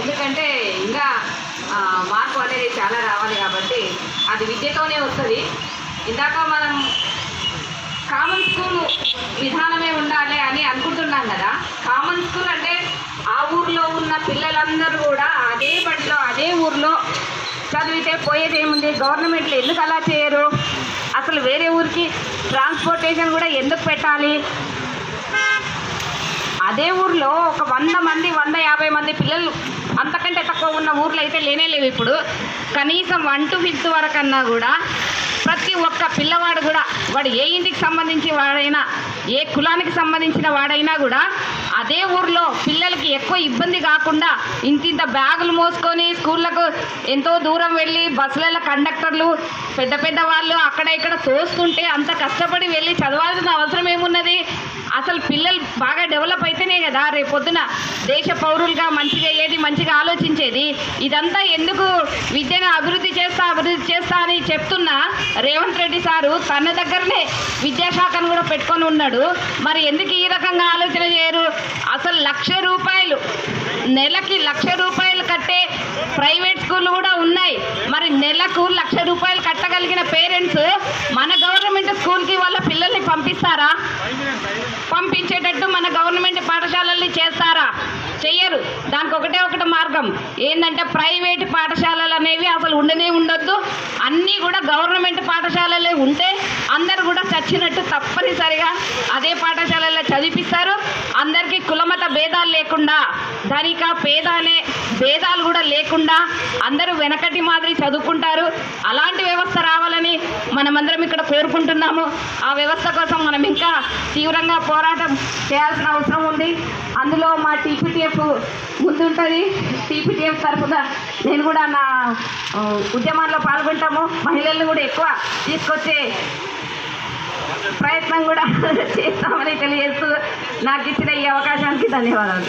ఎందుకంటే ఇంకా మార్పు అనేది చాలా రావాలి కాబట్టి అది విద్యతోనే వస్తుంది. ఇందాక మనం కామన్ స్కూల్ విధానమే ఉండాలి అని అనుకుంటున్నాం కదా. కామన్ స్కూల్ అంటే ఆ ఊర్లో ఉన్న పిల్లలందరూ కూడా అదే బడిలో అదే ఊర్లో చదివితే పోయేది ఏముంది? గవర్నమెంట్లు ఎందుకు అలా చేయరు? అసలు వేరే ఊరికి ట్రాన్స్పోర్టేషన్ కూడా ఎందుకు పెట్టాలి? అదే ఊర్లో ఒక వంద మంది వంద యాభై మంది పిల్లలు అంతకంటే తక్కువ ఉన్న ఊర్లో అయితే లేనే లేవు ఇప్పుడు. కనీసం వన్ టు ఫిఫ్త్ వరకన్నా కూడా ప్రతి ఒక్క పిల్లవాడు కూడా వాడు ఏ ఇంటికి సంబంధించి వాడైనా ఏ కులానికి సంబంధించిన వాడైనా కూడా అదే ఊర్లో పిల్లలకి ఎక్కువ ఇబ్బంది కాకుండా ఇంతింత బ్యాగులు మోసుకొని స్కూళ్ళకు ఎంతో దూరం వెళ్ళి బస్సులలో కండక్టర్లు పెద్ద పెద్ద వాళ్ళు అక్కడ ఇక్కడ తోస్తుంటే అంత కష్టపడి వెళ్ళి చదవాల్సిన అవసరం అసలు పిల్లలు బాగా డెవలప్ అయితేనే కదా రేపు పొద్దున దేశ పౌరులుగా మంచిగా అయ్యేది మంచిగా ఆలోచించేది? ఇదంతా ఎందుకు విద్యను అభివృద్ధి చేస్తా అభివృద్ధి చేస్తా అని చెప్తున్నా రేవంత్ రెడ్డి సారు తన దగ్గరనే విద్యాశాఖను కూడా పెట్టుకొని ఉన్నాడు. మరి ఎందుకు ఈ రకంగా ఆలోచన చేయరు? అసలు లక్ష రూపాయలు నెలకి లక్ష రూపాయలు కట్టే ప్రైవేట్ స్కూళ్ళు కూడా ఉన్నాయి. మరి నెలకు లక్ష రూపాయలు కట్టగలిగిన పేరెంట్స్ మన గవర్నమెంట్ స్కూల్కి వాళ్ళ పంపిస్తారా? పంపించేటట్టు మన గవర్నమెంట్ పాఠశాలల్ని చేస్తారా? చెయ్యరు. దానికి ఒకటే ఒకటి మార్గం. ఏంటంటే ప్రైవేట్ పాఠశాలలు అనేవి అసలు ఉండనే ఉండొద్దు. అన్నీ కూడా గవర్నమెంట్ పాఠశాలలే ఉంటే అందరు కూడా చచ్చినట్టు తప్పనిసరిగా అదే పాఠశాలలో చదివిస్తారు అందరికీ కులమత భేదాలు లేకుండా ధనిక పేద అనే భేదాలు కూడా లేకుండా అందరూ వెనకటి మాదిరి చదువుకుంటారు. అలాంటి వ్యవస్థ రావాలని మనమందరం ఇక్కడ కోరుకుంటున్నాము. ఆ వ్యవస్థ కోసం మనం ఇంకా తీవ్రంగా పోరాటం చేయాల్సిన అవసరం ఉంది. అందులో మా టీపీటీఎఫ్ ముందుంటుంది. టీపీటీఎఫ్ తరఫున నేను కూడా నా ఉద్యమాల్లో పాల్గొంటాము. మహిళలను కూడా ఎక్కువ తీసుకొచ్చే ప్రయత్నం కూడా చేస్తామని తెలియజేస్తూ నాకు ఇచ్చిన ఈ అవకాశానికి ధన్యవాదాలు.